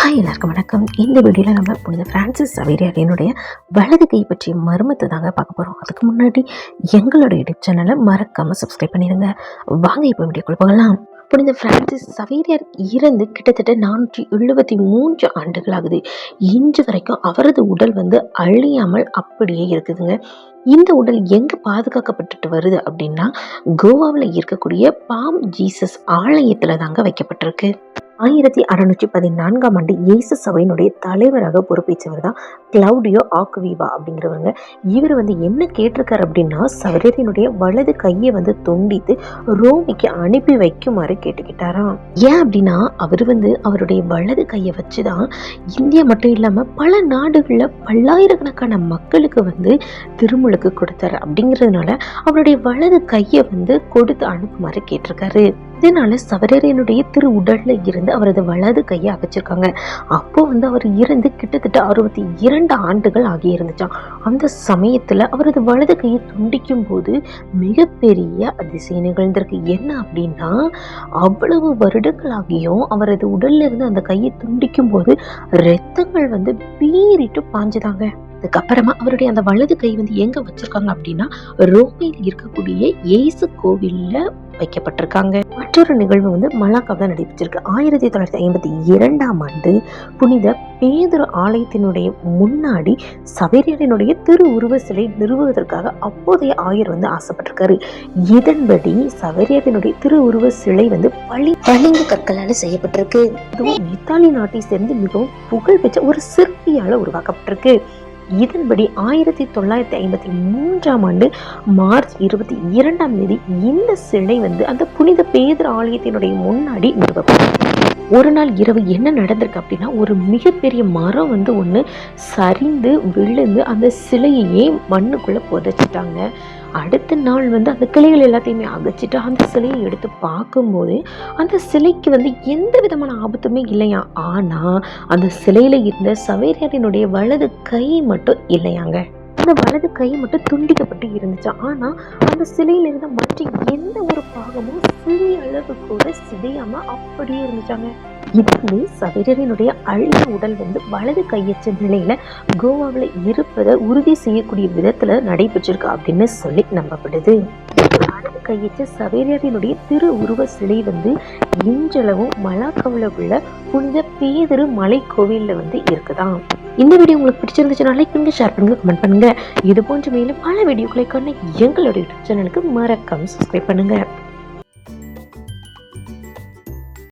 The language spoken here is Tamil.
ஹாய் எல்லாருக்கும் வணக்கம். இந்த வீடியோவில் நம்ம புனித ஃப்ரான்சிஸ் சவேரியாரினுடைய வலது கை பற்றிய மர்மத்தை தாங்க பார்க்க போகிறோம் அதுக்கு முன்னாடி எங்களோட யூடியூப் சேனலை மறக்காமல் சப்ஸ்கிரைப் பண்ணிடுங்க வாங்க இப்போ வீடியோக்குள்ள போகலாம். புனித பிரான்சிஸ் சவேரியார் இறந்து கிட்டத்தட்ட நானூற்றி எழுபத்தி மூன்று ஆண்டுகள் ஆகுது இன்று வரைக்கும் அவரது உடல் வந்து அழியாமல் அப்படியே இருக்குதுங்க. இந்த உடல் எங்கே பாதுகாக்கப்பட்டுட்டு வருது அப்படின்னா கோவாவில் இருக்கக்கூடிய பாம் ஜீசஸ் ஆலயத்தில் தாங்க வைக்கப்பட்டிருக்கு. ஆயிரத்தி அறுநூற்றி பதினான்காம் ஆண்டு இயேசு சபையினுடைய தலைவராக பொறுப்பேற்றவர் தான் கிளவுடியோ ஆக்குவீவா அப்படிங்கிறவங்க இவர் வந்து என்ன கேட்டிருக்காரு அப்படின்னா சவரரினுடைய வலது கையை வந்து துண்டித்து ரோமிக்கு அனுப்பி வைக்குமாறு கேட்டுக்கிட்டாராம். ஏன் அப்படின்னா அவர் வந்து அவருடைய வலது கையை வச்சு தான் இந்தியா மட்டும் இல்லாமல் பல நாடுகளில் பல்லாயிரக்கணக்கான மக்களுக்கு வந்து திருமுழுக்கு கொடுத்தாரு. அப்படிங்கிறதுனால அவருடைய வலது கையை வந்து கொடுத்து அனுப்புமாறு கேட்டிருக்காரு. இதனால சவரரியனுடைய திரு உடல்ல இருந்து அவரது வலது கையை அகச்சிருக்காங்க அப்போ வந்து அவர் இறந்து கிட்டத்தட்ட அறுபத்தி இரண்டு ஆண்டுகள் ஆகி இருந்துச்சான் அந்த சமயத்துல அவரது வலது கையை துண்டிக்கும் போது மிகப்பெரிய அதிசயம் நிகழ்ந்திருக்கு. என்ன அப்படின்னா அவ்வளவு வருடங்களாகியும் அவரது உடல்ல இருந்து அந்த கையை துண்டிக்கும் போது ரத்தங்கள் வந்து பீறிட்டு பாஞ்சுதாங்க. அதுக்கப்புறமா அவருடைய அந்த வலது கை வந்து எங்க வச்சிருக்காங்க அப்படின்னா ரோமையில் இருக்கக்கூடிய இயேசு கோவில்ல வைக்கப்பட்டிருக்காங்க. மற்றொரு நிகழ்வு வந்து மலாக்காவில் நடைபெற்றிருக்கு. ஆயிரத்தி தொள்ளாயிரத்தி ஐம்பத்தி இரண்டாம் ஆண்டு புனித பேதுரு ஆலயத்தினுடைய முன்னாடி சவேரியனுடைய திரு உருவ சிலை நிறுவுவதற்காக அப்போதைய ஆயர் வந்து ஆசைப்பட்டிருக்காரு. இதன்படி சவேரியனுடைய திரு உருவ சிலை வந்து பழி பளிங்கு கற்களால் செய்யப்பட்டிருக்கு. இதுவும் இத்தாலி நாட்டை சேர்ந்து மிகவும் புகழ்பெற்ற ஒரு சிற்பியால் உருவாக்கப்பட்டிருக்கு. இதன்படி ஆயிரத்தி தொள்ளாயிரத்தி ஐம்பத்தி மூன்றாம் ஆண்டு மார்ச் இருபத்தி இரண்டாம் தேதி இந்த சிலை வந்து அந்த புனித பேதர் ஆலயத்தினுடைய முன்னாடி நிறுவப்பட்டது. ஒரு நாள் இரவு என்ன நடந்திருக்கு அப்படின்னா ஒரு மிகப்பெரிய மரம் வந்து ஒன்று சரிந்து விழுந்து அந்த சிலையையே மண்ணுக்குள்ளே புதைச்சிட்டாங்க. அடுத்த நாள் வந்து அந்த கிளைகள் எல்லாத்தையுமே அகச்சிட்டு அந்த சிலையை எடுத்து பார்க்கும்போது அந்த சிலைக்கு வந்து எந்த விதமான ஆபத்துமே இல்லையா? ஆனால் அந்த சிலையில் இருந்த சவேரியாரினுடைய வலது கை மட்டும் இல்லையாங்க. அந்த வலது கை மட்டும் துண்டிக்கப்பட்டு இருந்துச்சு. ஆனால் அந்த சிலையில் இருந்த மற்ற எந்த ஒரு பாகமும் சிறிய அளவு கூட சிதையாம அப்படியே இருந்துச்சாங்க. இதுவே வந்து அழிந்த உடல் வந்து வலது கையற்ற நிலையில கோவாவில் இருப்பதை உறுதி செய்யக்கூடிய விதத்துல நடைபெற்றிருக்கு அப்படின்னு சொல்லி நம்பப்படுது. வலது கையற்ற திரு உருவ சிலை வந்து இன்றளவும் மலாக்காவில் உள்ள புனித பேதரு மலை கோவிலில் வந்து இருக்குதாம் இந்த வீடியோ உங்களுக்கு பிடிச்சிருந்துச்சுன்னா லைக் பண்ணுங்க ஷேர் பண்ணுங்க கமெண்ட் பண்ணுங்க. இது போன்ற மேலும் பல வீடியோக்களை காண எங்களுடைய யூடியூப் சேனலுக்கு மறக்காம சப்ஸ்கிரைப் பண்ணுங்க.